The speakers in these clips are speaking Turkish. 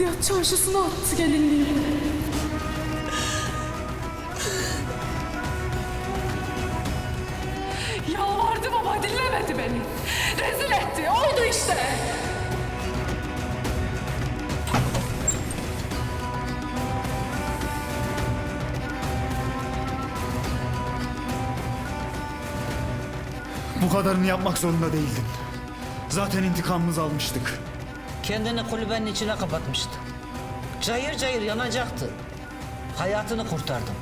Bakliyat çarşısına attı gelinliğimi. Yalvardım ama dinlemedi beni. Rezil etti. Oldu işte. Bu kadarını yapmak zorunda değildin. Zaten intikamımızı almıştık. Kendini kulübenin içine kapatmıştı. Cayır cayır yanacaktı. Hayatını kurtardım.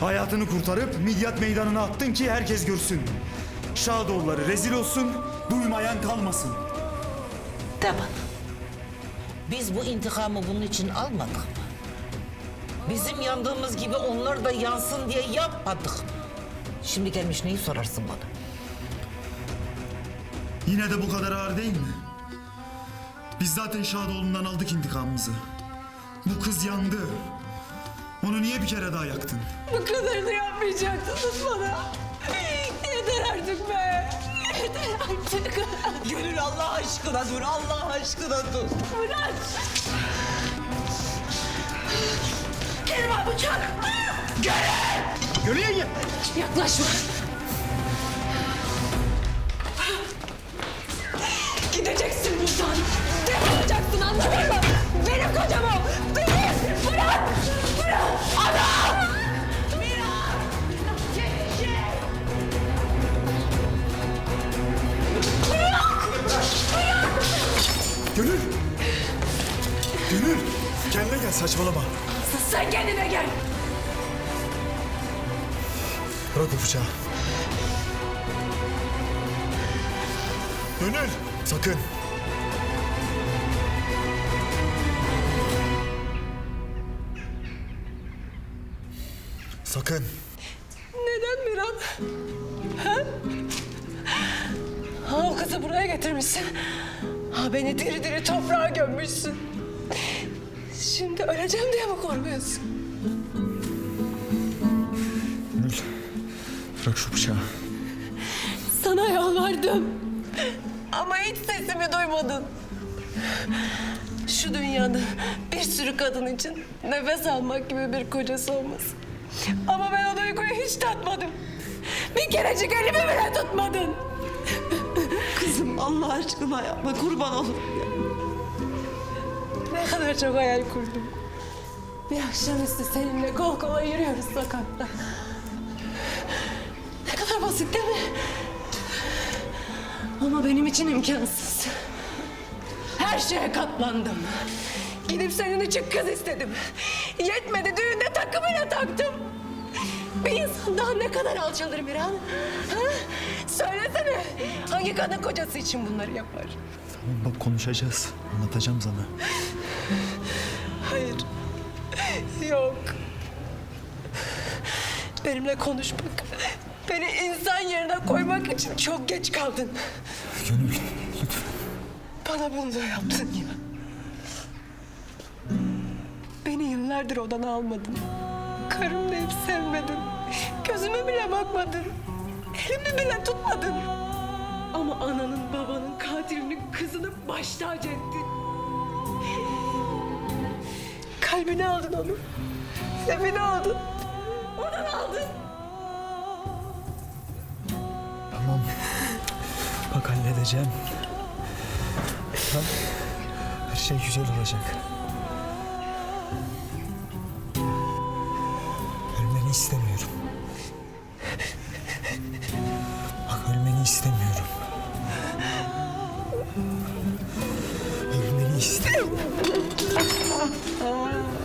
Hayatını kurtarıp Midyat meydanına attın ki herkes görsün. Şadoğulları rezil olsun, duymayan kalmasın. De bana. Biz bu intikamı bunun için almadık mı? Bizim yandığımız gibi onlar da yansın diye yapmadık? Şimdi gelmiş neyi sorarsın bana? Yine de bu kadar ağır değil mi? Biz zaten Şadoğlu'ndan aldık intikamımızı. Bu kız yandı. Onu niye bir kere daha yaktın? Bu kadarını yapmayacaktınız bana. Yeter artık be. Yeter artık. Gönül Allah aşkına dur, Allah aşkına dur. Bırak. Kerman bıçak. Gölü yenge! Yaklaşma. Gideceksin buradan. Defolacaksın anladın mı? Benim kocam o. Benim. Bırak. Bırak. Adam. Gönül! Gönül! Kendine gel saçmalama. Sen kendine gel. Bırak o bıçağı. Gönül! Sakın! Sakın! Neden Miran? Ha? Ha, o kızı buraya getirmişsin. Ha, beni diri diri toprağa gömmüşsün. Şimdi öleceğim diye mi korkuyorsun? Gönül! Bırak şu bıçağı. Sana yalvardım. Ama hiç sesimi duymadın. Şu dünyada bir sürü kadın için nefes almak gibi bir kocası olmasın. Ama ben o duyguyu hiç tatmadım. Bir kerecik elimi bile tutmadın. Kızım Allah aşkına yapma kurban olurum. Ne kadar çok hayal kurdum. Bir akşamüstü seninle kol kola yürüyoruz sokakta. Ne kadar basit değil mi? Ama benim için imkansız. Her şeye katlandım. Gidip senin için kız istedim. Yetmedi düğünde daha ne kadar alçalır Miran? Ha? Söylesene. Hangi kadın kocası için bunları yapar? Tamam bak konuşacağız. Anlatacağım sana. Hayır. Yok. Benimle konuşmak, beni insan yerine koymak için çok geç kaldın. Gönül lütfen. Bana bunu da yaptın ya. Beni yıllardır odana almadın. Karım deyip sevmedin. Gözüme bile bakmadın. Elimi bile tutmadın. Ama ananın babanın katilinin kızını baş tacı ettin. Kalbini aldın onu. Sevini aldın. Ondan aldın. Tamam. Bak halledeceğim. Tamam. Her şey güzel olacak. Ölmeni istemiyorum. 아.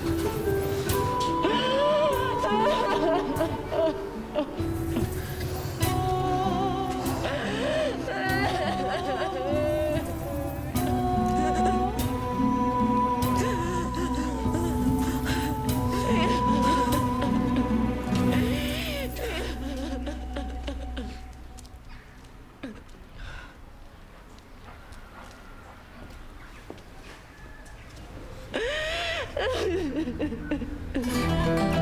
Ha ha ha ha ha!